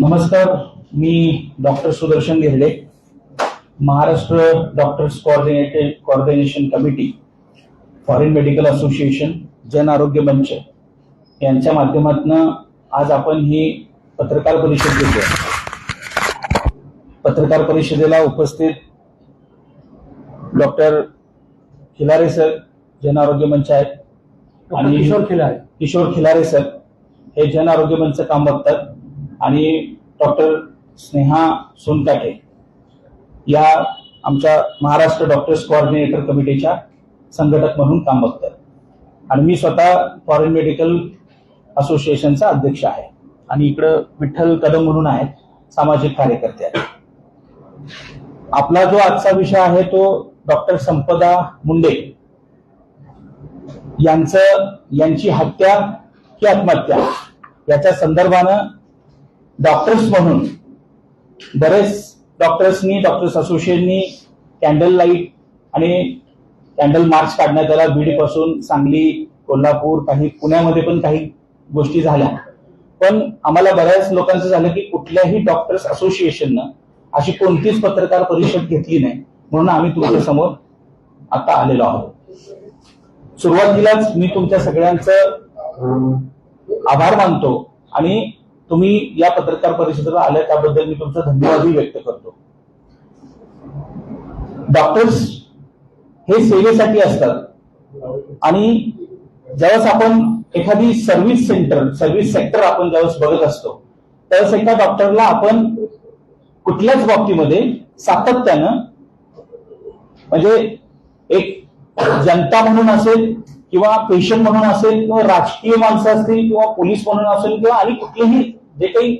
नमस्कार मी doctor Sudarshan Girde Maharashtra doctors coordinated coordination committee foreign medical association Jan Arogya Manch. यांच्या माध्यमातून आज आपण ही पत्रकार परिषद घेतोय. पत्रकार परिषदेला उपस्थित डॉक्टर खिलारे सर जन आरोग्य मंच आहेत. आणि किशोर खिलारे. किशोर खिलारे सर हे जन आरोग्य मंच काम बघतात. आणि डॉक्टर स्नेहा सोनकाटे या आमच्या महाराष्ट्र डॉक्टर्स कोऑर्डिनेटर कमिटीच्या संघटक म्हणून काम बघतात. आणि मी स्वतः फॉरेन मेडिकल असोसिएशनचा अध्यक्ष आहे. आणि इकडं विठ्ठल कदम म्हणून आहेत सामाजिक कार्यकर्ते आहेत. आपला जो आजचा विषय आहे तो डॉक्टर संपदा मुंडे. यांचं यांची हत्या की आत्महत्या याच्या संदर्भानं डॉक्टर्स म्हणून. बरेच डॉक्टर्सनी डॉक्टर्स असोसिएशननी कॅन्डल लाइट आणि कॅन्डल मार्च काढण्यात आला बीडपासून सांगली कोल्हापूर काही पुण्यामध्ये पण काही गोष्टी झाल्या. पण आम्हाला बऱ्याच लोकांचं झालं की कुठल्याही डॉक्टर्स असोसिएशननं अशी कोणतीच पत्रकार परिषद घेतली नाही. म्हणून आम्ही तुमच्यासमोर आता आलेलो आहोत. सुरुवातीलाच मी तुमच्या सगळ्यांचं आभार मानतो आणि तुम्ही या पत्रकार परिषदेला आल्या त्याबद्दल मी तुमचा धन्यवादही व्यक्त करतो. डॉक्टर्स हे सेवेसाठी असतात. आणि ज्यावेळेस आपण एखादी सर्व्हिस सेंटर सर्व्हिस सेक्टर आपण ज्यावेळेस बघत असतो त्यावेळेस एका डॉक्टरला आपण कुठल्याच बाबतीमध्ये सातत्यानं म्हणजे एक जनता म्हणून असेल किंवा पेशंट म्हणून असेल किंवा राजकीय माणसं असतील किंवा पोलीस म्हणून असेल किंवा आणि कुठलेही जे काही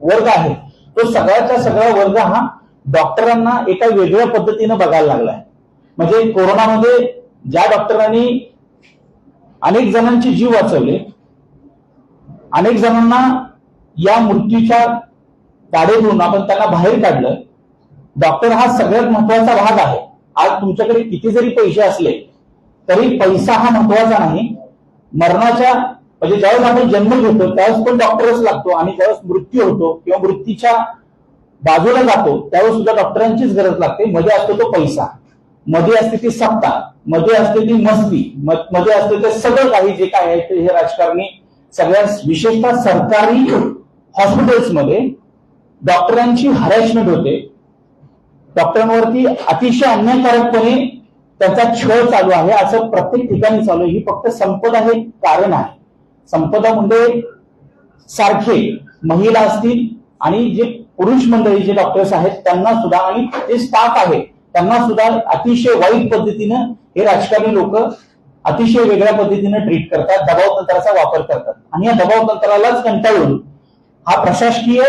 वर्ग आहे तो सगळ्याचा सगळा वर्ग हा डॉक्टरांना एका वेगळ्या पद्धतीनं बघायला लागलाय. म्हणजे कोरोनामध्ये ज्या डॉक्टरांनी अनेक जणांचे जीव वाचवले अनेक जणांना या मृत्यूच्या गाडीतून आपण त्यांना बाहेर काढलं डॉक्टर हा सगळ्यात महत्त्वाचा भाग आहे. आज तुमच्याकडे किती जरी पैसे असले तरी पैसा हा महत्त्वाचा नाही. मरणाच्या म्हणजे ज्यावेळेस आपण जन्म घेतो त्यावेळेस पण डॉक्टरच लागतो आणि ज्यावेळेस मृत्यू होतो किंवा मृत्यूच्या बाजूला जातो त्यावेळेस सुद्धा डॉक्टरांचीच गरज लागते. मध्ये असतो तो पैसा. मध्ये असते ती सत्ता. मध्ये असते ती मस्ती. मध्ये असते ते सगळं काही जे काय आहे ते हे राजकारणी सगळ्या विशेषतः सरकारी हॉस्पिटल्समध्ये डॉक्टरांची हरॅशमेंट होते. डॉक्टरांवरती अतिशय अन्यायकारकपणे त्याचा छळ चालू आहे असं प्रत्येक ठिकाणी चालू आहे. ही फक्त संपदा हे कारण आहे. संपदा मुंडे सारखे महिला असतील आणि जे पुरुष मंडळी जे डॉक्टर्स आहेत त्यांना सुद्धा आणि जे स्टाफ आहे त्यांना सुद्धा अतिशय वाईट पद्धतीनं हे राजकारणी लोक अतिशय वेगळ्या पद्धतीनं ट्रीट करतात दबाव तंत्राचा वापर करतात. आणि या दबाव तंत्रालाच कंटाळून हा प्रशासकीय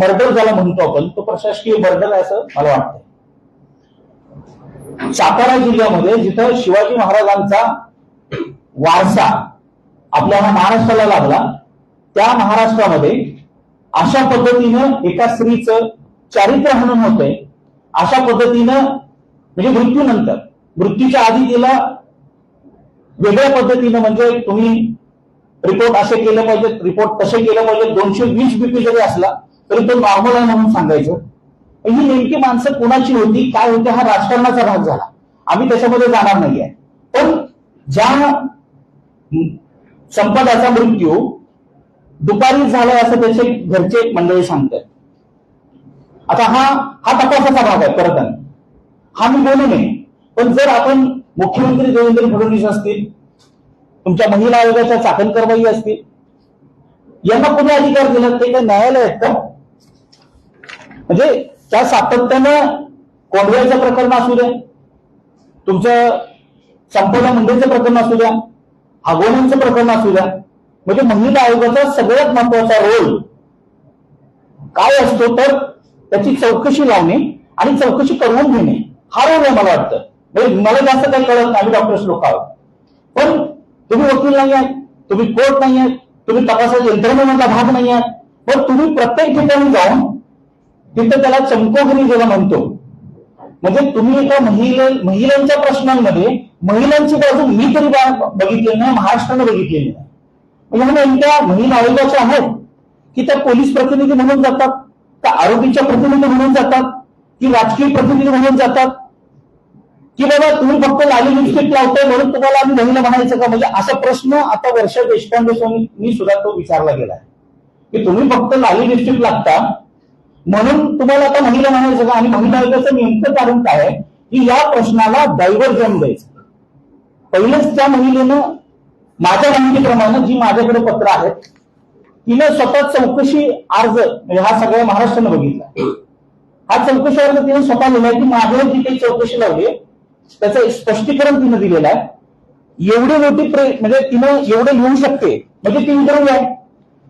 मर्डर ज्याला म्हणतो आपण तो प्रशासकीय मर्डर आहे असं मला वाटतं सातारा जिल्ह्यामध्ये जिथं शिवाजी महाराजांचा वारसा आपल्या महाराष्ट्राला लाभला त्या महाराष्ट्रामध्ये अशा पद्धतीनं एका स्त्रीचं चारित्र्य हनन होतंय. अशा पद्धतीनं म्हणजे मृत्यूनंतर. मृत्यूच्या आधी तिला वेगळ्या पद्धतीनं म्हणजे तुम्ही रिपोर्ट असे केले पाहिजे रिपोर्ट तसे केले पाहिजे दोनशे वीस बीपी जरी असला तरी तो नॉर्मल आहे म्हणून सांगायचं. ही नेमकी माणसं कोणाची होती काय होते हा राजकारणाचा भाग झाला. आम्ही त्याच्यामध्ये जाणार नाहीये. पण ज्या संपदाचा मृत्यू दुपारी झालाय असं त्याचे घरचे मंडळी सांगतात. आता हा हा तपासाचा भाग आहे परत आणि. हा मी बोलू नये. पण जर आपण मुख्यमंत्री देवेंद्र फडणवीस असतील तुमच्या महिला आयोगाच्या चाकणकरबाई असतील यांना कोणी अधिकार दिला? ते काही न्यायालय आहेत का? म्हणजे त्या सातत्यानं कोंडव्याचं प्रकरण असू द्या तुमचं संपदा मंदिरचं प्रकरण असू द्या आगोण्यांचं प्रकरण असू द्या म्हणजे महिला आयोगाचा सगळ्यात महत्त्वाचा रोल काय असतो तर त्याची चौकशी लावणे आणि चौकशी करवून घेणे. हा रोल आहे मला वाटतं. म्हणजे मला जास्त काही कळत नाही डॉक्टर्स लोक आहोत. पण तुम्ही वकील नाही आहेत तुम्ही कोर्ट नाही आहेत तुम्ही तपासाच्या यंत्रणेमधला भाग नाही आहात पण तुम्ही प्रत्येक ठिकाणी जाऊन तिथं त्याला चमकोगिरी ज्याला म्हणतो म्हणजे तुम्ही एका महिला महिलांच्या प्रश्नांमध्ये महिलांची बाजू मी तरी बघितलेली नाही महाराष्ट्राने बघितलेली नाही. म्हणजे नेमक्या महिला आयोगाच्या आहेत की त्या पोलीस प्रतिनिधी म्हणून जातात का आरोपीच्या प्रतिनिधी म्हणून जातात की राजकीय प्रतिनिधी म्हणून जातात की बाबा तुम्ही फक्त लाली लिपस्टिक लावताय म्हणून तुम्हाला आम्ही महिला म्हणायचं का? म्हणजे असा प्रश्न आता वर्ष देशपांडे स्वामी सुद्धा तो विचारला गेलाय. की तुम्ही फक्त लाली लिपस्टिक लागता म्हणून तुम्हाला आता महिला म्हणायचं का? आणि महिला आयोगाचं नेमकं कारण काय आहे? की या प्रश्नाला डायव्हर्जन द्यायचं. पहिलंच त्या महिलेनं माझ्या माहितीप्रमाणे जी माझ्याकडे पत्र आहेत तिने स्वतः चौकशी अर्ज म्हणजे हा सगळ्या महाराष्ट्रानं बघितला. हा चौकशी अर्ज तिने स्वतः लिहिलाय की माझ्यावर जी काही चौकशी लावली त्याचं एक स्पष्टीकरण तिने दिलेलं आहे. एवढी मोठी प्रे म्हणजे तिनं एवढं लिहू शकते म्हणजे ती विद्रोही आहे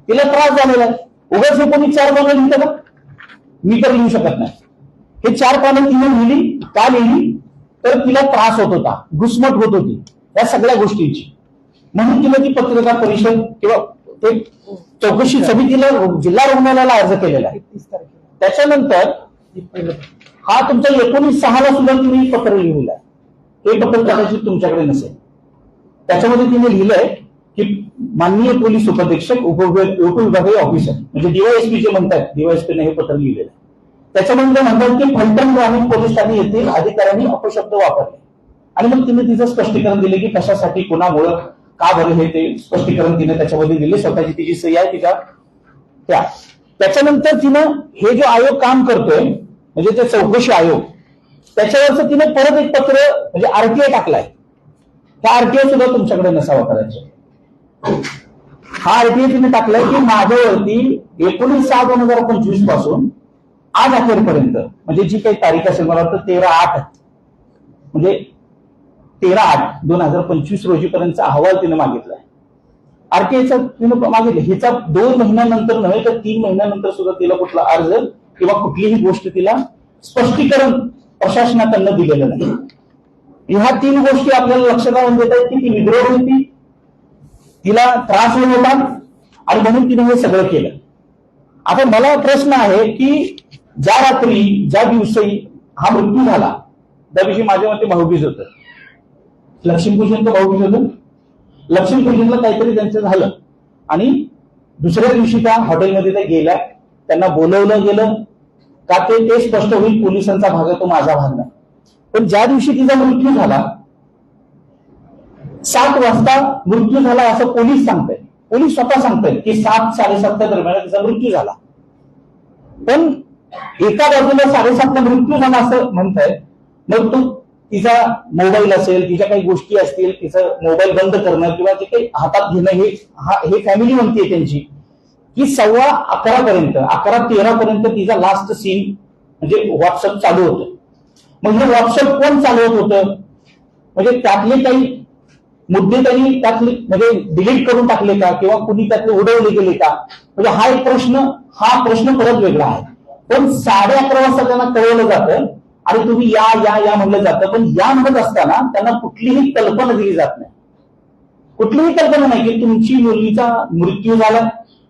तिला त्रास झालेला आहे. उगाच कोणी चार पानं लिहितं का? मी तर लिहू शकत नाही. हे चार पानं तिने लिहिली का लिहिली? तर तिला त्रास होत होता घुसमट होत होती या सगळ्या गोष्टींची. म्हणून तिने ती पत्रकार परिषद किंवा ते चौकशी समितीला जिल्हा रुग्णालयाला अर्ज केलेला आहे. त्याच्यानंतर हा तुमचा एकोणीस सहाला सुद्धा तुम्ही पत्र लिहिलेलं आहे. हे पत्र कदाचित तुमच्याकडे नसेल. त्याच्यामध्ये तिने लिहिलंय की माननीय पोलीस उपधीक्षक उपविभाग- उपविभागीय ऑफिसर म्हणजे डीवायएसपी जे म्हणतात डीवायएसपीने हे पत्र लिहिलेलं आहे. त्याच्यामध्ये म्हणतात की फलटण ग्रामीण पोलीस ठाणे येथील अधिकाऱ्यांनी अपशब्द वापरले. आणि मग तिने तिचं स्पष्टीकरण दिले की कशासाठी कोणामुळं का बरं हे ते स्पष्टीकरण तिने त्याच्यामध्ये दिले स्वतःची तिची सही आहे तिच्या त्या. त्याच्यानंतर तिनं हे जो आयोग काम करतोय म्हणजे ते चौकशी आयोग त्याच्यावरचं तिने परत एक पत्र म्हणजे आरटीआय टाकलाय. त्या आरटीआय सुद्धा तुमच्याकडे नसावा करायचं. हा आरटीआय तिने टाकलाय की माझ्यावरती एकोणीस सहा दोन हजार पंचवीसपासून आज अखेरपर्यंत म्हणजे जी काही तारीख असेल मला वाटतं तेरा आठ म्हणजे तेरा आठ दोन हजार पंचवीस रोजीपर्यंतचा अहवाल तिने मागितलाय. आरटीआयचा तिने मागितलं हिचा दोन महिन्यानंतर नव्हे तर तीन महिन्यानंतर सुद्धा तिला कुठला अर्ज किंवा कुठलीही गोष्ट तिला स्पष्टीकरण प्रशासनाकडनं दिलेलं नाही. ह्या तीन गोष्टी आपल्याला लक्षात आणून देत आहेत की ती विद्रोह होती तिला त्रास होत होता आणि म्हणून तिने हे सगळं केलं. आता मला प्रश्न आहे की ज्या रात्री ज्या दिवशी हा मृत्यू झाला त्या दिवशी माझ्या मते भाऊबीज होत. लक्ष्मीपूजन तर भाऊबीज होतं. लक्ष्मीपूजनला काहीतरी त्यांचं झालं. आणि दुसऱ्या दिवशी त्या हॉटेलमध्ये त्या गेल्या. त्यांना बोलवलं गेलं. का ते ते स्पष्ट होईल पोलिसांचा भाग आहे तो माझा भाग नाही. पण ज्या दिवशी तिचा मृत्यू झाला सात वाजता मृत्यू झाला असं पोलीस सांगतायत पोलीस स्वतः सांगतायत की सात साडेसातच्या दरम्यान तिचा मृत्यू झाला. पण एका बाजूला साडेसातला मृत्यू झाला असं म्हणताय मग तो तिचा मोबाईल असेल तिच्या काही गोष्टी असतील तिचं मोबाईल बंद करणं किंवा जे काही हातात घेणं हे हा हे फॅमिली म्हणते त्यांची की सव्वा अकरा पर्यंत अकरा तेरा पर्यंत तिचा लास्ट सीन म्हणजे व्हॉट्सअप चालू होतं. मग हे व्हॉट्सअप कोण चालवत होतं? म्हणजे त्यातले काही मुद्दे त्यांनी त्यातले म्हणजे डिलीट करून टाकले का किंवा कुणी त्यातले उडवले गेले का? म्हणजे हा एक प्रश्न हा प्रश्न परत वेगळा आहे. पण साडे अकरा वाजता त्यांना कळवलं जातं आणि तुम्ही या या या म्हणलं जातं पण या म्हणत असताना त्यांना कुठलीही कल्पना दिली जात नाही. कुठलीही कल्पना नाही की तुमची मुलगीचा मृत्यू झाला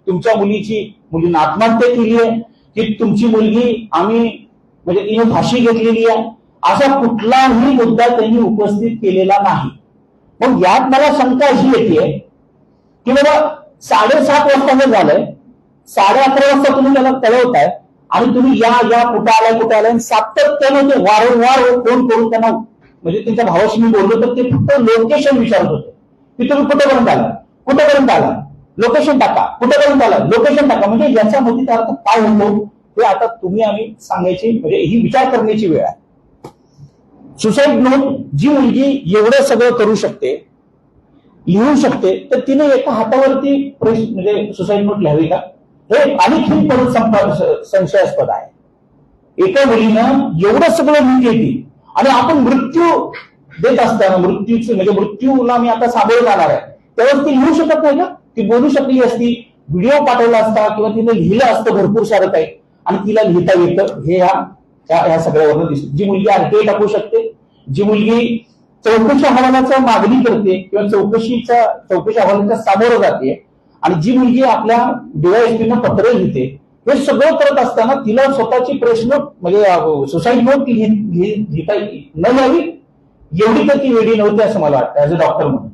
तुमच्या मुलीची मुलीनं आत्महत्या केली आहे की तुमची मुलगी आम्ही म्हणजे तिने फाशी घेतलेली आहे असा कुठलाही मुद्दा त्यांनी उपस्थित केलेला नाही. मग यात मला शंका अशी येते की बाबा साडेसात वाजता हे झालंय. साडे अकरा वाजता तुम्ही त्याला कळवताय आणि तुम्ही या या कुठं आलाय कुठं आलाय आणि सातत्याने ते वारंवार फोन करून त्यांना म्हणजे त्यांच्या भावाशी मी बोललो तर ते फक्त लोकेशन विचारत होते. की तुम्ही कुठेपर्यंत आला कुठेपर्यंत आला लोकेशन टाका. कुठेपर्यंत आला लोकेशन टाका. म्हणजे याच्यामध्ये अर्थ काय होतो? हे आता तुम्ही आम्ही सांगायची म्हणजे ही विचार करण्याची वेळ आहे. सुसाईड नोट जी मुलगी एवढं सगळं करू शकते लिहू शकते तर तिने एका हातावरती प्रेस म्हणजे सुसाईड नोट लिहावी का? हे आणखी परत संप- संशयास्पद आहे. एका मुलीनं एवढं सगळं लिहून घेतली आणि आपण मृत्यू देत असताना मृत्यूचे म्हणजे मृत्यूला मी आता सामोरे जाणार आहे. तेव्हा ती लिहू शकत नाही ना ती बोलू शकली असती व्हिडिओ पाठवला असता किंवा तिने लिहिलं असतं भरपूर सारं काही. आणि तिला लिहिता येतं. हे ह्या ह्या दिसत. सगळ्यावरनं जी मुलगी आरटीआय टाकू शकते जी मुलगी चौकशी अहवालाचा मागणी करते किंवा चौकशीच्या चौकशी अहवालाच्या सामोरं जाते आणि जी मुलगी आपल्या डीवायएसपीनं पत्र लिहिते हे सगळं करत असताना तिला स्वतःची प्रश्न म्हणजे सुसाईड नोट लिहिता न यावी एवढी तर ती वेळी नव्हती असं मला वाटतं ऍज अ डॉक्टर म्हणून.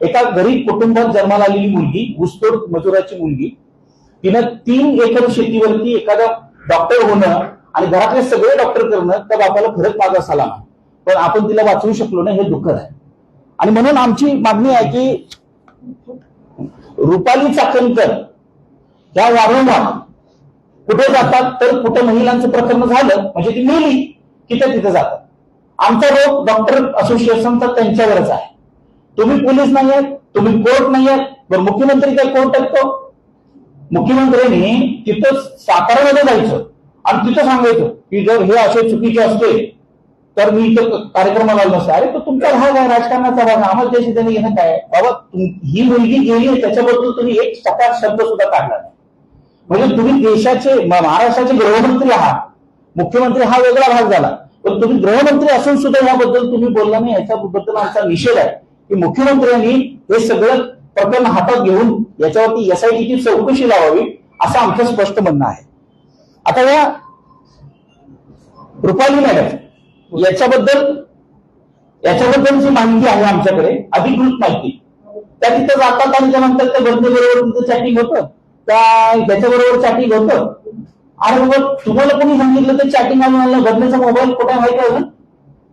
एका गरीब कुटुंबात जन्माला आलेली मुलगी घुसतोड मजुराची मुलगी तिनं तीन एकर शेतीवरती एखादा डॉक्टर होणं आणि घरातले सगळे डॉक्टर करणं त्या बापाला फरक मागा झाला नाही पण आपण तिला वाचवू शकलो नाही हे दुःखद आहे. आणि म्हणून आमची मागणी आहे की रुपाली चाकणकर ह्या वारंवार कुठे जातात? तर कुठे महिलांचं प्रकरण झालं म्हणजे ती मेली की त्या तिथे जातात. आमचा रोग डॉक्टर असोसिएशनचा त्यांच्यावरच आहे. तुम्ही पोलीस नाही आहेत तुम्ही कोर्ट नाही आहेत बरं मुख्यमंत्री काय कोर्ट टाकतो मुख्यमंत्र्यांनी तिथं साताऱ्यामध्ये जायचं आणि तिथं सांगायचं की जर हे असे चुकीचे असते तर मी इथं कार्यक्रमाला आलो अरे तो तुमचा भाग आहे राजकारणाचा भाग आम्हाला त्याशी त्यांनी घेणं काय बाबा ही मुलगी गेली आहे, त्याच्याबद्दल तुम्ही एक सकार शब्द सुद्धा काढला नाही. म्हणजे तुम्ही देशाचे महाराष्ट्राचे गृहमंत्री आहात. मुख्यमंत्री हा वेगळा भाग झाला. पण तुम्ही गृहमंत्री असून सुद्धा याबद्दल तुम्ही बोलला नाही याच्याबद्दल आमचा निषेध आहे. की मुख्यमंत्र्यांनी हे सगळं प्रकरण हातात घेऊन याच्यावरती एसआयटीची चौकशी लावावी असं आमचं स्पष्ट म्हणणं आहे. आता या रुपाली मॅडम याच्याबद्दल याच्याबद्दल जी माहिती आहे आमच्याकडे अधिकृत माहिती. त्या तिथं जातात आणि त्यानंतर त्या बरोबर तिथं चॅटिंग होतं. त्या त्याच्याबरोबर चॅटिंग होतं. अरे बाबा तुम्हाला कोणी सांगितलं तर चॅटिंग आणून बदनेचा मोबाईल कुठे माहिती आहे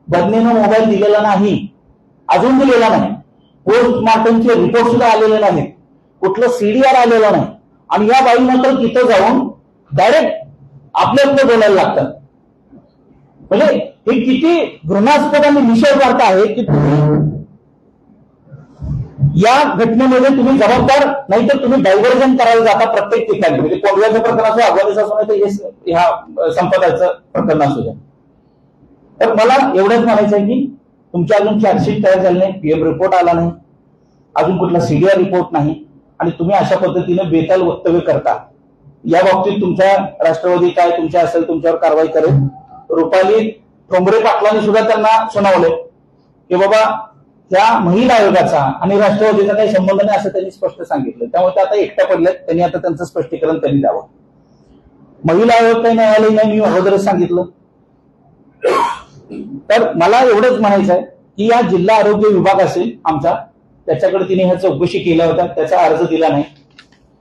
बदनेनं मोबाईल दिलेला नाही. अजून दिलेला नाही. पोस्टमार्टमचे रिपोर्ट सुद्धा आलेले नाहीत. कुठलं सीडीआर आलेलं नाही. आणि या बाई मात्र तिथं जाऊन डायरेक्ट आपल्या बोलायला लागतात. म्हणजे हे किती घृणास्पद आणि निषेध वार्ता आहे की तुम्ही या घटनेमध्ये तुम्ही जबाबदार नाहीतर तुम्ही डायव्हर्जन करायला जाता प्रत्येक ठिकाणी. म्हणजे कोंडव्याचं प्रकरण असो अफगाणिस्तान असो नाही तर हे- ह्या संपदाचं प्रकरण असू द्या. तर मला एवढंच म्हणायचं आहे की तुमच्या अजून चार्जशीट तयार झाली नाही पीएम रिपोर्ट आला नाही अजून कुठला सीडीआर रिपोर्ट नाही आणि तुम्ही अशा पद्धतीने बेताल वक्तव्य करता. या बाबतीत तुमच्या राष्ट्रवादी काय तुमच्या असेल तुमच्यावर कारवाई करेल. रुपाली ठोंबरे पाटलांनी सुद्धा त्यांना सुनावले की बाबा त्या महिला आयोगाचा आणि राष्ट्रवादीचा काही संबंध नाही असं त्यांनी स्पष्ट सांगितलं. त्यामुळे ते आता एकट्या पडल्यात त्यांनी आता त्यांचं स्पष्टीकरण त्यांनी द्यावं. महिला आयोग काही न्यायालय नाही मी अगोदरच सांगितलं. तर मला एवढंच म्हणायचं आहे की या जिल्हा आरोग्य विभाग असेल आमचा त्याच्याकडे तिने ह्या चौकशी केल्या होत्या त्याचा अर्ज दिला नाही.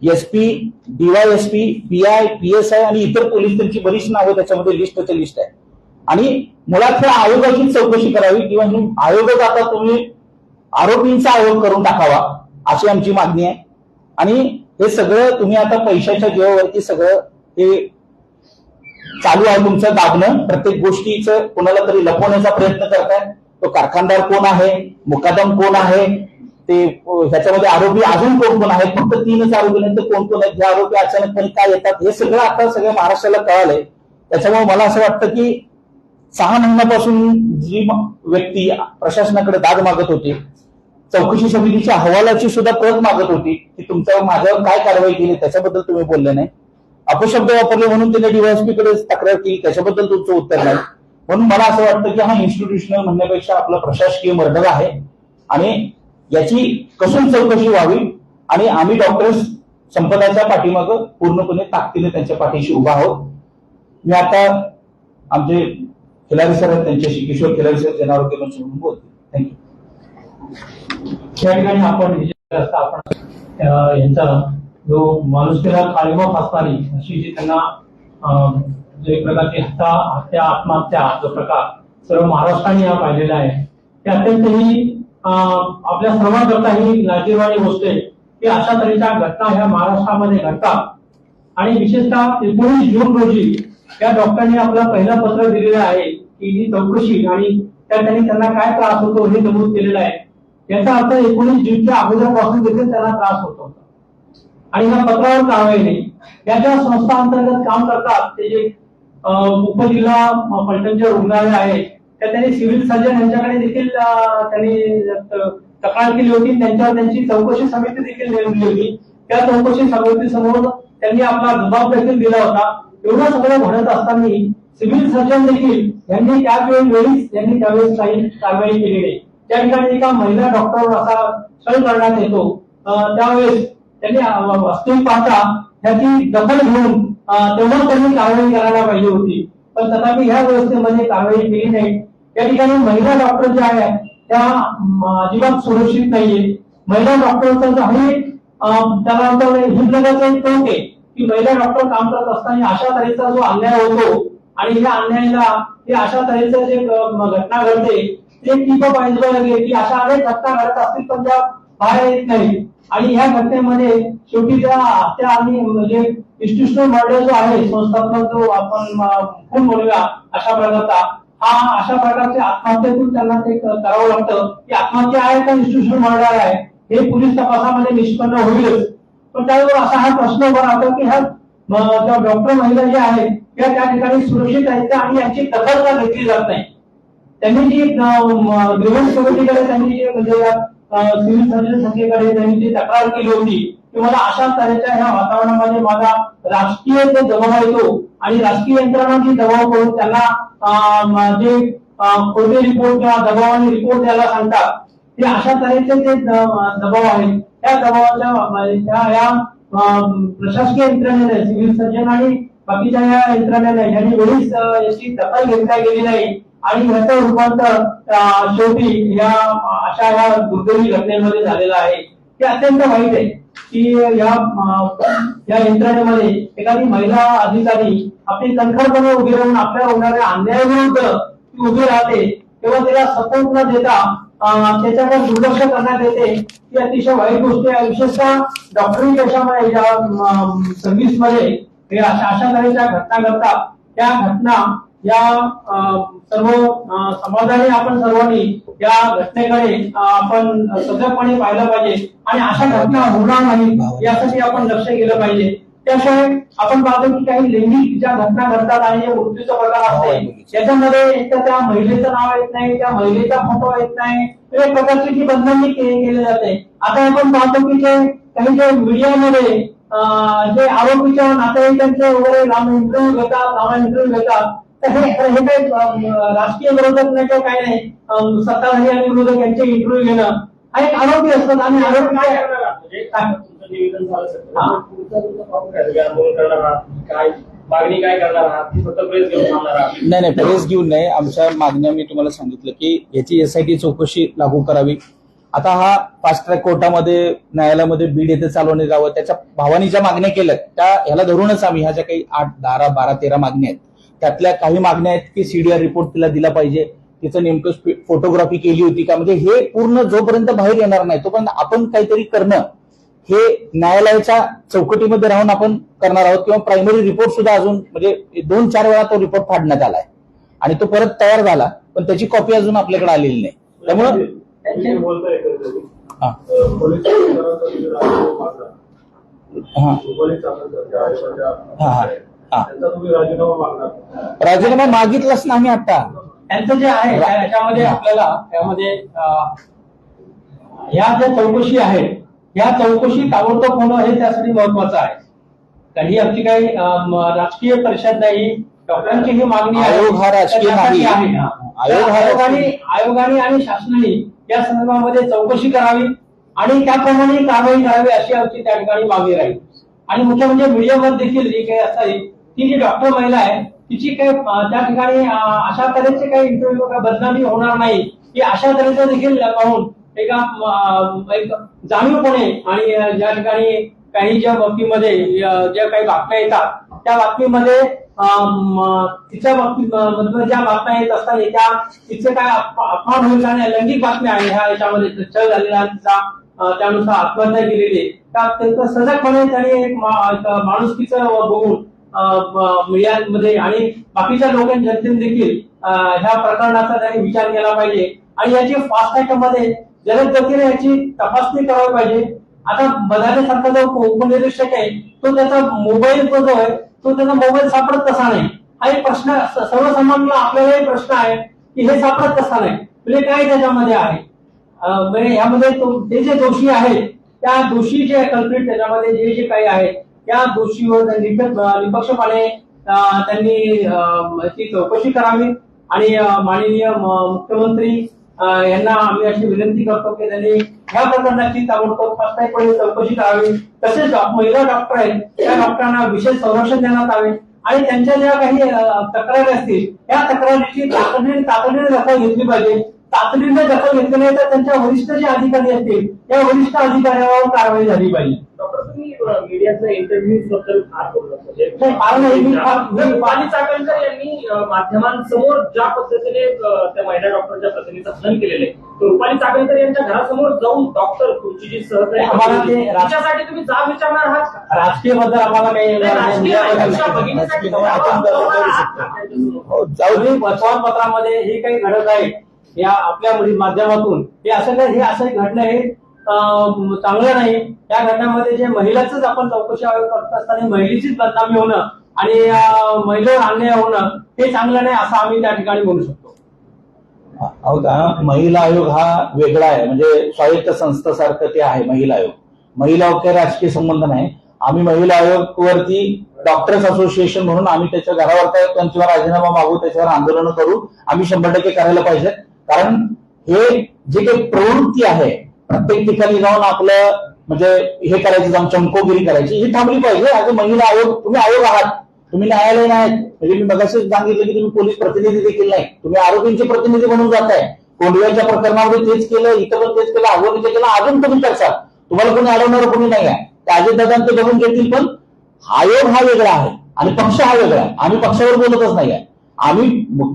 एसपी डीवायएसपी पीआय पीएसआय आणि इतर पोलीस त्यांची बरीच नावं त्याच्यामध्ये लिस्टच्या लिस्ट आहे आणि मुळात ह्या आयोगाची चौकशी करावी किंवा ही आयोगच आता तुम्ही आरोपींचा आयोग करून टाकावा अशी आमची मागणी आहे. आणि हे सगळं तुम्ही आता पैशाच्या जीवावरती सगळं हे चालू आहे तुमचं दाबणं. प्रत्येक गोष्टीचं कोणाला तरी लपवण्याचा प्रयत्न करताय. तो कारखानदार कोण आहे? मुकादम कोण आहे? ते ह्याच्यामध्ये आरोपी अजून कोण कोण आहेत? फक्त तीनच आरोपी नंतर कोण कोण आहेत? जे आरोपी अचानकपणे काय येतात? हे सगळं आता सगळ्या महाराष्ट्राला कळालंय. त्याच्यामुळे मला असं वाटतं की सहा महिन्यापासून जी व्यक्ती प्रशासनाकडे दाद मागत होती चौकशी समितीच्या अहवालाची सुद्धा प्रत मागत होती की तुमच्यावर माझ्यावर काय कारवाई केली त्याच्याबद्दल तुम्ही बोलले नाही. अपशब्द वापरले म्हणून त्याने डीवायएसपी कडे तक्रार केली त्याच्याबद्दल तुमचं उत्तर नाही. म्हणून मला असं वाटतं की हा इन्स्टिट्यूशनल म्हणण्यापेक्षा आपला प्रशासकीय मर्डर आहे आणि याची कसून चौकशी व्हावी आणि आम्ही डॉक्टर्स संपदाच्या पाठीमागं पूर्णपणे ताकदीने त्यांच्या पाठीशी उभा आहोत. मी आता आमचे खिलारी सर त्यांच्याशी किशोर खिलारी सर जनारोग्य मंच म्हणून बोलतो. थँक्यू ठिकाणी आपण आपण यांचा जो माणुसकीला काळीमा फासणारी अशी जी त्यांना अं, एक प्रकारची हत्या हत्या आत्महत्या जो प्रकार सर्व महाराष्ट्राने हा पाहिलेला आहे ते अत्यंत ही अं, आपल्या सर्वांकरता ही लाजीरवाणी गोष्ट आहे की अशा तऱ्हेच्या घटना ह्या महाराष्ट्रामध्ये घडतात. आणि विशेषतः एकोणीस जून रोजी या डॉक्टरांनी आपला पहिला पत्र दिलेलं आहे की ही चौकशी आणि त्या त्यांनी त्यांना काय त्रास होतो हे नमूद केलेलं आहे. याचा अर्थ एकोणीस जूनच्या अगोदरपासून देखील त्यांना त्रास होत होता. आणि ह्या पत्रावर कारवाई नाही या ज्या संस्था अंतर्गत काम करतात ते जे उपजिल्हा पलटणचे रुग्णालय आहे त्या त्यांनी सिव्हिल सर्जन यांच्याकडे देखील त्यांनी तक्रार केली होती. त्यांच्यावर त्यांची चौकशी समिती देखील नेमली होती. त्या चौकशी समिती समोर त्यांनी आपला जबाब देखील दिला होता. एवढं सगळं म्हणत असताना सिव्हिल सर्जन देखील यांनी त्यावेळी वेळीच त्यांनी त्यावेळेस काही कारवाई केलेली आहे. त्या ठिकाणी एका महिला डॉक्टरवर असा छळ करण्यात येतो. त्यावेळेस त्यांनी वास्तविक पाहता त्याची दखल घेऊन अं, तेव्हा त्यांनी कारवाई करायला पाहिजे होती. पण तथापि ह्या व्यवस्थेमध्ये कारवाई केली नाही. त्या ठिकाणी महिला डॉक्टर ज्या आहेत त्या अजिबात सुरक्षित नाहीये. महिला डॉक्टरचं काही त्याला म्हणतो एक टोक आहे. की महिला डॉक्टर काम करत असताना अशा तऱ्हेचा जो अन्याय होतो आणि ह्या अन्यायाला हे अशा तऱ्हेचं जे घटना घडते ते टिप पाहिजे लागेल की अशा अनेक घटना घडत असतील पण त्या बाहेर येत नाही. आणि ह्या घटनेमध्ये शेवटी त्या हत्या आणि म्हणजे इन्स्टिट्यूशनल मर्डर जो आहे संस्थात्मक जो आपण खून बोलूया अशा प्रकारचा हा अशा प्रकारचे आत्महत्येतून त्यांना ते करावं लागतं. की आत्महत्या आहे का इन्स्टिट्यूशनल मर्डर आहे? हे पोलीस तपासामध्ये निष्पन्न होईलच. पण त्यावर असा हा प्रश्न उभा राहतो की हा डॉक्टर महिला ज्या आहेत त्या त्या ठिकाणी सुरक्षित आहेत का आणि यांची दखल का घेतली जात नाही? त्यांनी जी ग्रीव्हन्स कमिटीकडे त्यांनी जी म्हणजे सिव्हिल सर्जन संस्थेकडे त्यांनी जी तक्रार केली होती की मला अशा तऱ्हेच्या ह्या वातावरणामध्ये माझा राजकीय जो दबाव येतो आणि राजकीय यंत्रणा जी दबाव करून त्यांना जे खोटे रिपोर्ट किंवा दबावाने रिपोर्ट द्यायला सांगतात ते अशा तऱ्हेचे जे दबाव आहेत. त्या दबावाच्या या प्रशासकीय यंत्रणेने सिव्हिल सर्जन आणि बाकीच्या या यंत्रणेने यांनी वेळीच याची दखल घेतल्या गेली नाही. आणि याचं रूपांतर शेवटी या अशा या दुर्दैवी घटनेमध्ये झालेलं आहे. ते अत्यंत वाईट आहे की या या यंत्रणेमध्ये एखादी महिला अधिकारी आपली कणखरपणे उभी राहून आपल्या होणाऱ्या अन्यायाविरुद्ध ती उभी राहते तेव्हा तिला सपोर्ट न देता त्याच्यावर दुर्लक्ष करण्यात येते. ही अतिशय वाईट गोष्ट आहे. विशेषतः डॉक्टरी पेशामध्ये ज्या सर्व्हिसमध्ये अशा अशा तऱ्हेच्या घटना घडतात. त्या घटना या सर्व समाजाने आपण सर्वांनी या घटनेकडे आपण सजगपणे पाहिलं पाहिजे. आणि अशा घटना होणार नाही यासाठी आपण लक्ष केलं पाहिजे. त्याशिवाय आपण पाहतो की काही लैंगिक ज्या घटना घडतात आणि जे मृत्यूचा प्रकार असते त्याच्यामध्ये एक तर त्या महिलेचं नाव येत नाही त्या महिलेचा फोटो येत नाही. एक प्रकारची जी के- केली जाते. आता आपण पाहतो की जे काही जे मीडियामध्ये जे आरोपीच्या नातेवाईकांचे वगैरे लांब इंटरव्ह्यू घेतात लांब इंटरव्ह्यू घेतात तर हे हे काही राजकीय विरोधक नाही किंवा काही नाही. सत्ताधारी आणि विरोधक यांचे इंटरव्ह्यू घेणं हा एक आरोपी असतात आणि आरोपी निवेदन झालं सगळं. पुढचा तुमचा प्रॉब्लेम काय? तुम्ही आंदोलन करणार आहात. काय मागणी काय करणार आहात? ती फक्त प्रेस घेऊन थांबणार आहात. नाही नाही प्रेस घेऊन नाही. आमच्या मागण्या मी तुम्हाला सांगितलं की याची एसआयटी चौकशी लागू करावी. आता हा फास्ट ट्रॅक कोर्टामध्ये न्यायालयामध्ये बीड येथे चालवणे जावं त्याच्या भावानी ज्या मागण्या केल्या त्या ह्याला धरूनच आम्ही ह्या ज्या काही आठ बारा बारा तेरा मागण्या आहेत त्यातल्या काही मागण्या आहेत की सीडीआर रिपोर्ट तिला दिला पाहिजे. तिचं नेमकं फोटोग्राफी केली होती का? म्हणजे हे पूर्ण जोपर्यंत बाहेर येणार नाही तोपर्यंत आपण काहीतरी करणं हे न्यायालयाच्या चौकटीमध्ये राहून आपण करणार आहोत किंवा प्रायमरी रिपोर्ट सुद्धा अजून म्हणजे दोन चार वेळा तो रिपोर्ट फाडण्यात आलाय. आणि तो परत तयार झाला पण त्याची कॉपी अजून आपल्याकडे आलेली नाही. त्यामुळं हा. तुम्ही राजीनामा मागला. हा. पोलीस आमदार आयोगाच्या हा, हा. हा. त्यांचा तुम्ही राजीनामा मागणार. राजीनामा मागितलाच नाही आता. त्यांचं जे आहे त्या- याच्यामध्ये आपल्याला त्यामध्ये ह्या ज्या चौकशी आहेत या चौकशी ताबडतोब होणं हे त्यासाठी महत्वाचं आहे. कारण ही आमची काही राजकीय परिषद नाही डॉक्टरांची ही मागणी आहे. आयोग हा राजकीय नाही. आयोगाने आणि शासनाने या संदर्भामध्ये चौकशी करावी आणि त्याप्रमाणे कारवाई करावी अशी आमची त्या ठिकाणी मागणी राहील. आणि मुख्य म्हणजे मीडियामध्ये देखील जी काही असतात ती जी डॉक्टर महिला आहे तिची काही त्या ठिकाणी अशा तऱ्हेचे काही इंटरव्ह्यू बदनामी होणार नाही की अशा तऱ्हेचं देखील पाहून एका एक जाणीवपणे आणि ज्या ठिकाणी काही ज्या बाबतीमध्ये ज्या काही बातम्या येतात त्या बातमीमध्ये अं, तिच्या बाबतीत ज्या बातम्या येत असतात त्या तिचे काय अपमान होईल आणि लैंगिक बातम्या आहे ह्या याच्यामध्ये चर्चा झालेला तिचा त्यानुसार आत्महत्या केलेली आहे. त्या अत्यंत सजगपणे त्यांनी एक माणुसकीचं बघून मीडियामध्ये आणि बाकीच्या लोक जनतेने देखील ह्या प्रकरणाचा त्यांनी विचार केला पाहिजे आणि याची फास्ट ट्रॅकमध्ये जलद गतीने याची तपासणी करावी पाहिजे. आता बदाने जो उपनिरीक्षक आहे तो त्याचा मोबाईल जो आहे तो त्याचा मोबाईल सापडत कसा नाही? हा एक प्रश्न स- आपल्याला आपल्यालाही प्रश्न आहे की हे सापडत कसा नाही? म्हणजे काय त्याच्यामध्ये आहे? म्हणजे यामध्ये तो- ते जे दोषी आहेत त्या दोषी जे कल्प्रिट त्याच्यामध्ये जे जे काही आहेत त्या दोषीवर निपक्षपणे त्यांनी अं, ती चौकशी करावी. आणि माननीय मुख्यमंत्री यांना आम्ही अशी विनंती करतो की त्यांनी ह्या प्रकरणाची ताबडतोब फास्टॅगपणे चौकशी करावी. तसेच महिला डॉक्टर आहेत त्या डॉक्टरांना विशेष संरक्षण देण्यात यावे. आणि त्यांच्या ज्या काही तक्रारी असतील त्या तक्रारीची तातडीने तातडीने दखल घेतली पाहिजे. तातडीने दखल घेतली नाही तर त्यांच्या वरिष्ठ जे अधिकारी असतील त्या वरिष्ठ अधिकाऱ्यावर कारवाई झाली पाहिजे. मीडियाच्या इंटरव्ह्यू बद्दल फार चाकणकर यांनी माध्यमांसमोर ज्या पद्धतीने त्या महिला डॉक्टरच्या प्रतिनिधीचं हनन केलेलं आहे तर रुपाली चाकणकर यांच्या घरासमोर जाऊन डॉक्टर तुमची जी सहकारी होती, तिच्यासाठी तुम्ही जाब विचारणार आहात का? राजकीयबद्दल आम्हाला काही शकतो. हो, जाऊ दे. वर्तमानपत्रामध्ये हे काही घडत आहे. या आपल्या माध्यमातून. हे असं काही हे असं घडणं हे अं, चांगलं नाही. या घटनामध्ये जे महिलाच आपण चौकशी आयोग करत असताना महिलेचीच बदनामी होणं आणि महिला महिलेवर अन्याय होणं हे चांगलं नाही असं आम्ही त्या ठिकाणी म्हणू शकतो. अहो का महिला आयोग हा वेगळा आहे. म्हणजे स्वायत्त संस्थासारखं ते आहे महिला आयोग. महिला आयोग काही राजकीय संबंध नाही. आम्ही महिला आयोग वरती डॉक्टर्स असोसिएशन म्हणून आम्ही त्याच्या घरावर काय त्यांच्यावर राजीनामा मागू त्याच्यावर आंदोलन करू. आम्ही शंभर टक्के करायला पाहिजे कारण हे जे काही प्रवृत्ती आहे प्रत्येक ठिकाणी जाऊन आपलं म्हणजे हे करायचं जाऊन चमकोगिरी करायची. ही थांबली पाहिजे. आज महिला आयोग तुम्ही आयोग आहात. तुम्ही न्यायालय नाही म्हणजे मी मगाशी सांगितलं की तुम्ही पोलीस प्रतिनिधी देखील नाही. तुम्ही आरोपींचे प्रतिनिधी म्हणून जाताय. कोंडव्याच्या प्रकरणामध्ये तेच केलं इथं पण तेच केलं अगोदरचं केलं अजून तुम्ही करसाल तुम्हाला कोणी अडवणार कोणी नाही आहे. ते अजितदादा बघून घेतील पण आयोग हा वेगळा आहे. आणि पक्ष हा वेगळा आहे. आम्ही पक्षावर बोलतच नाही आहे. आम्ही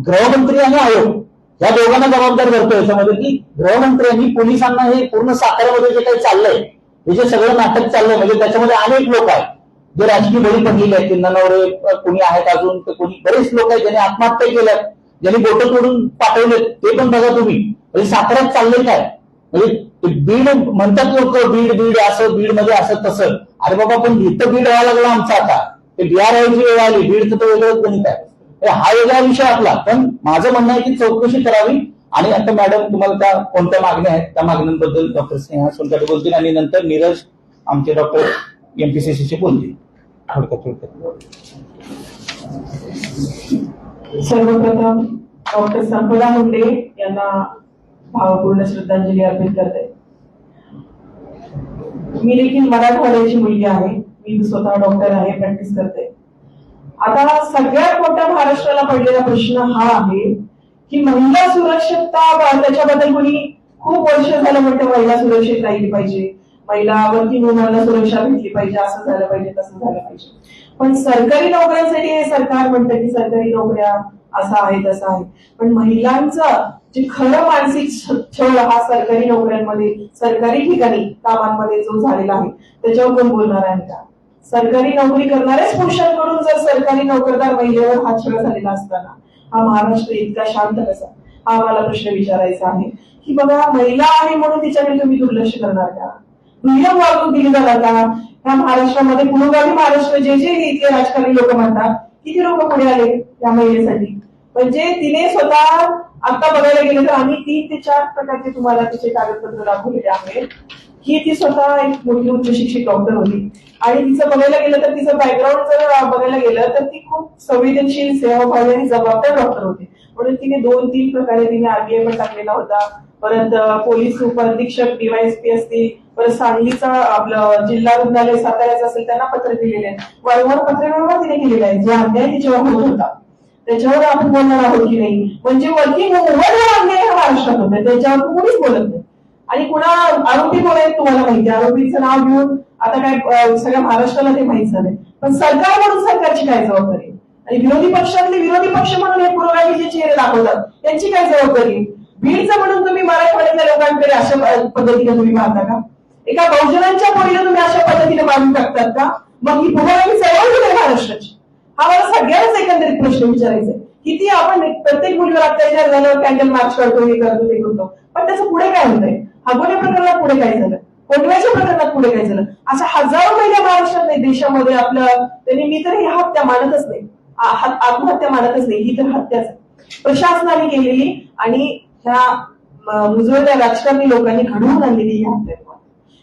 गृहमंत्री आणि आयोग. या दोघांना जबाबदार धरतो याच्यामध्ये म्हणजे की गृहमंत्र्यांनी पोलिसांना हे पूर्ण साताऱ्यामध्ये जे काही चाललंय हे जे सगळं नाटक चाललंय म्हणजे त्याच्यामध्ये अनेक लोक आहेत. जे राजकीय बळी पडलेले आहेत. त्यांना कोणी आहेत अजून तर कोणी बरेच लोक आहेत ज्यांनी आत्महत्या केल्यात ज्यांनी बोटं तोडून पाठवलेत. ते पण बघा तुम्ही. म्हणजे साताऱ्यात चाललंय काय? म्हणजे बीड म्हणतात लोक बीड बीड असं बीडमध्ये असं तसं. अरे बाबा पण इथं बीड व्हायला लागला आमचा आता. ते बिहार जी वेळ आली. बीडचं तर वेगळंच गणित आहे. हे हा वेगळा विषय आपला. पण माझं म्हणणं आहे की चौकशी करावी. आणि आता मॅडम तुम्हाला त्या कोणत्या मागण्या आहेत त्या मागण्यांबद्दल डॉक्टर स्नेहा सोनकाटे बोलतील आणि नंतर नीरज आमचे डॉक्टर एमपीसीसीचे बोलतील. थोडक्यात थोडक्यात सर्वप्रथम डॉक्टर संपदा मुंडे यांना भावपूर्ण श्रद्धांजली अर्पित करते. मी देखील मराठवाड्याची मुलगी आहे. मी स्वतः डॉक्टर आहे प्रॅक्टिस करते. आता सगळ्यात मोठा महाराष्ट्राला पडलेला प्रश्न हा आहे की महिला सुरक्षितता त्याच्याबद्दल कोणी खूप वर्ष झालं म्हणतं महिला सुरक्षित राहिली पाहिजे. महिला मुलांना सुरक्षा भेटली पाहिजे असं झालं पाहिजे तसं झालं पाहिजे. पण सरकारी नोकऱ्यांसाठी हे सरकार म्हणतं की सरकारी नोकऱ्या असा आहे तसा आहे. पण महिलांचं जे खरं मानसिक छळ हा सरकारी नोकऱ्यांमध्ये सरकारी ठिकाणी कामांमध्ये जो झालेला आहे त्याच्यावर कोण बोलणार आहे का सरकारी नोकरी करणाऱ्याच पुरुषांकडून जर सरकारी नोकरदार महिलेवर हा छडा झालेला असताना हा महाराष्ट्र इतका शांत कसा हा मला प्रश्न विचारायचा आहे की बघा महिला आहे म्हणून तिच्याकडे तुम्ही दुर्लक्ष करणार का? दुय्यम वागणूक दिली जाणार का? ह्या महाराष्ट्रामध्ये पुरोगामी महाराष्ट्र जे जे इथले राजकारणी लोक म्हणतात किती लोक पुढे आले या महिलेसाठी? म्हणजे तिने स्वतः आता बघायला गेलं तर आम्ही तीन ते चार प्रकारचे तुम्हाला तिचे कागदपत्र दाखवलेले आहेत. की ती स्वतः एक मोठी उच्च शिक्षित डॉक्टर होती. आणि तिचं बघायला गेलं तर तिचं बॅकग्राऊंड जर बघायला गेलं तर ती खूप संवेदनशील सेवाभावी आणि जबाबदार डॉक्टर होती. म्हणून तिने दोन तीन प्रकारे तिने आरबीआय पण टाकलेला होता. परत पोलीस उपअधीक्षक डीवायएसपी असतील. परत सांगलीचा आपलं जिल्हा रुग्णालय साताऱ्याचं असेल त्यांना पत्र दिलेले. आहे वारंवार पत्रव्यवहार तिने केलेला आहे. जो अन्याय तिच्यावर होत होता. त्याच्यावर आपण बोलणार आहोत की नाही? म्हणजे वर्किंग ओव्हर अन्याय हा महाराष्ट्रात होता. त्याच्यावर कोणीच बोलत नाही. आणि कुणा आरोपी कोण आहेत तुम्हाला माहिती आरोपीचं नाव घेऊन आता काय सगळ्या महाराष्ट्राला ते माहीत झालंय. पण सरकार म्हणून सरकारची काय जबाबदारी आणि विरोधी पक्षातले विरोधी पक्ष म्हणून हे पुरोगामी जे चेहरे दाखवतात त्यांची काय जबाबदारी बीडचं म्हणून तुम्ही मराठवाड्यातल्या लोकांकडे अशा पद्धतीने तुम्ही पाहता का? एका बहुजनांच्या पोरीला तुम्ही अशा पद्धतीने मारून टाकतात का? मग ही पुरोगामी चळवळ आहे महाराष्ट्राची? हा मला सगळ्यांनाच एकंदरीत प्रश्न विचारायचा आहे. किती आपण प्रत्येक मुलीवर अत्याचार झालं कॅन्डल मार्च करतो हे करतो ते करतो पण त्याचं पुढे काय होतंय? अगोल्या प्रकरणात पुढे काय झालं? कोंडव्याच्या प्रकरणात पुढे काय झालं? अशा हजारो महिला महाराष्ट्रात नाही देशामध्ये आपलं त्यांनी मी तर ह्या हत्या मानतच नाही. आत्महत्या मानतच नाही ही तर हत्याच आहे. प्रशासनाने केलेली आणि ह्या म- राजकारणी लोकांनी घडवून आणलेली ही हत्या.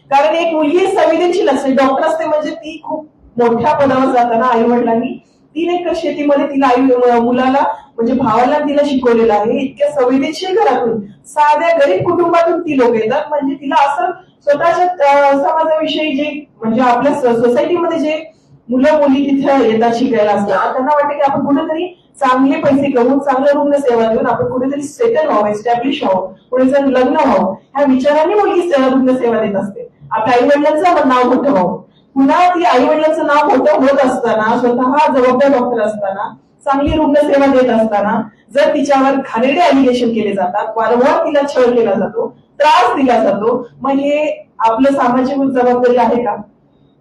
कारण एक मुलगी संवेदनशील असते. डॉक्टर असते म्हणजे ती खूप मोठ्या पदावर जाताना आई वडिलांनी तीन एकर शेतीमध्ये तिला आई मुलाला म्हणजे भावाला तिला शिकवलेलं आहे. इतक्या संवेदनशील घरातून साध्या गरीब कुटुंबातून ती लोक येतात. म्हणजे तिला असं स्वतःच्या समाजाविषयी जे म्हणजे आपल्या सोसायटीमध्ये जे मुलं मुली तिथे येतात शिकायला असतात. त्यांना वाटतं की आपण कुठेतरी चांगले पैसे कमवून चांगलं रुग्ण सेवा देऊन आपण कुठेतरी सेटल व्हावं एस्टॅब्लिश व्हावं कुठेतरी लग्न व्हावं ह्या विचाराने मुली रुग्ण सेवा देत असते. आपल्या आई वडिलांचं नाव मोठं व्हावं. पुन्हा ती आई वडिलांचं नाव मोठं होत असताना स्वतः जबाबदार डॉक्टर असताना चांगली रुग्णसेवा देत असताना जर तिच्यावर घाणेरडे अलिगेशन केले जातात वारंवार तिला छळ केला जातो त्रास दिला जातो मग हे आपलं सामाजिक जबाबदारी आहे का?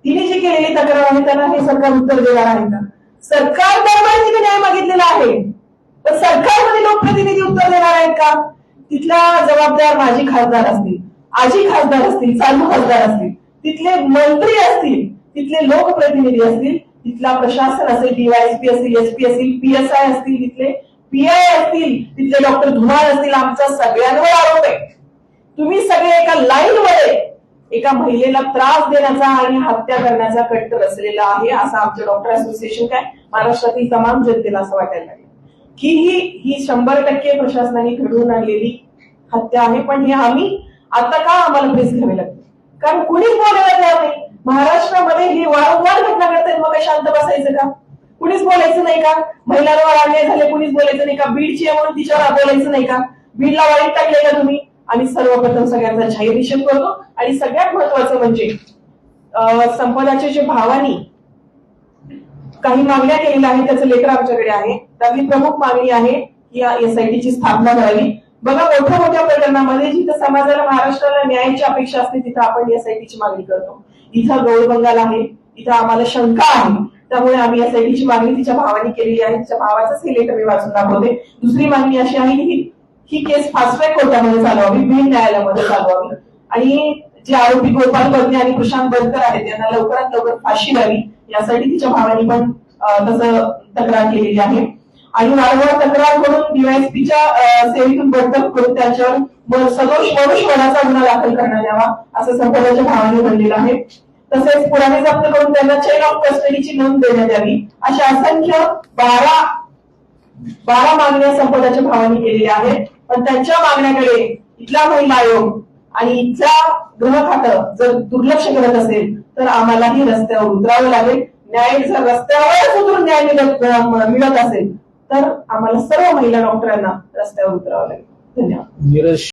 तिने जी केलेली तक्रार आहे त्यांना हे सरकार उत्तर देणार आहे का? सरकार दरम्यान तिने न्याय मागितलेला आहे तर सरकारमध्ये लोकप्रतिनिधी उत्तर देणार आहेत का? तिथला जबाबदार माजी खासदार असतील आजी खासदार असतील चालू खासदार असतील तिथले मंत्री असतील तिथले लोकप्रतिनिधी असतील तिथला प्रशासन असेल डीवायएसपी असतील एसपी असतील पीएसआय असतील तिथले पीआय असतील तिथले डॉक्टर धुमाळ असतील आमचा सगळ्यांवर आरोप आहे. तुम्ही सगळे एका लाईन मध्ये एका महिलेला त्रास देण्याचा आणि हत्या करण्याचा कट्ट रचलेला आहे असं आमचं डॉक्टर असोसिएशन काय? महाराष्ट्रातील तमाम जनतेला असं वाटायला लागलं. की ही ही शंभर टक्के प्रशासनाने घडवून आणलेली हत्या आहे पण हे आम्ही आता का आम्हाला प्रेस घ्यावे लागते कारण कुणीच बोलायला तयार नाही महाराष्ट्रामध्ये ही वारंवार घटना घडतात मग काय शांत बसायचं का? कुणीच बोलायचं नाही का? महिलांवर अन्याय झाले कुणीच बोलायचं नाही का? बीडची आहे म्हणून तिच्यावर बोलायचं नाही का? बीडला वाईट टाकले का तुम्ही? आणि सर्वप्रथम सगळ्यांचा जाहीर निषेध करतो. आणि सगळ्यात महत्वाचं म्हणजे संपदाचे जे भावानी काही मागण्या केलेल्या आहेत त्याचं लेटर आमच्याकडे आहे. त्यातली प्रमुख मागणी आहे की या एसआयटीची स्थापना करावी. बघा मोठ्या मोठ्या प्रकरणामध्ये जिथं समाजाला महाराष्ट्राला न्यायाची अपेक्षा असते तिथं आपण एसआयटीची मागणी करतो. इथं गौरबंगाल आहे इथं आम्हाला शंका आहे. त्यामुळे आम्ही एसआयटीची मागणी तिच्या भावाने केलेली आहे. तिच्या भावाचाच हे लेटर मी वाचून दाखवते. दुसरी मागणी अशी आहे की ही- केस फास्ट ट्रॅक कोर्टामध्ये चालवावी बीड न्यायालयामध्ये चालवावी. आणि जे आरोपी गोपाल बदने आणि प्रशांत बनकर आहेत त्यांना लवकरात लवकर फाशी द्यावी. यासाठी तिच्या भावाने पण तसं तक्रार केलेली आहे. आणि वारंवार तक्रार करून डीवायएसपीच्या सेवेतून बडतर्फ करून त्याच्यावर म- सदोष मनुष्यवधाचा गुन्हा दाखल करण्यात यावा असं संपदाच्या भावाने म्हणलेलं आहे. तसेच पुराणे जप्त करून त्यांना चेन ऑफ कस्टडीची नोंद देण्यात यावी अशा असंख्य बारा बारा मागण्या संपदाच्या भावाने केलेल्या आहेत. पण त्यांच्या मागण्याकडे इथला महिला आयोग आणि इथला गृह खातं जर दुर्लक्ष करत असेल तर आम्हालाही रस्त्यावर उतरावं लागेल. न्याय जर रस्त्यावरच उतरून न्याय मिळत मिळत असेल तर आम्हाला सर्व महिला डॉक्टरांना रस्त्यावर उतरावं लागेल. धन्यवाद.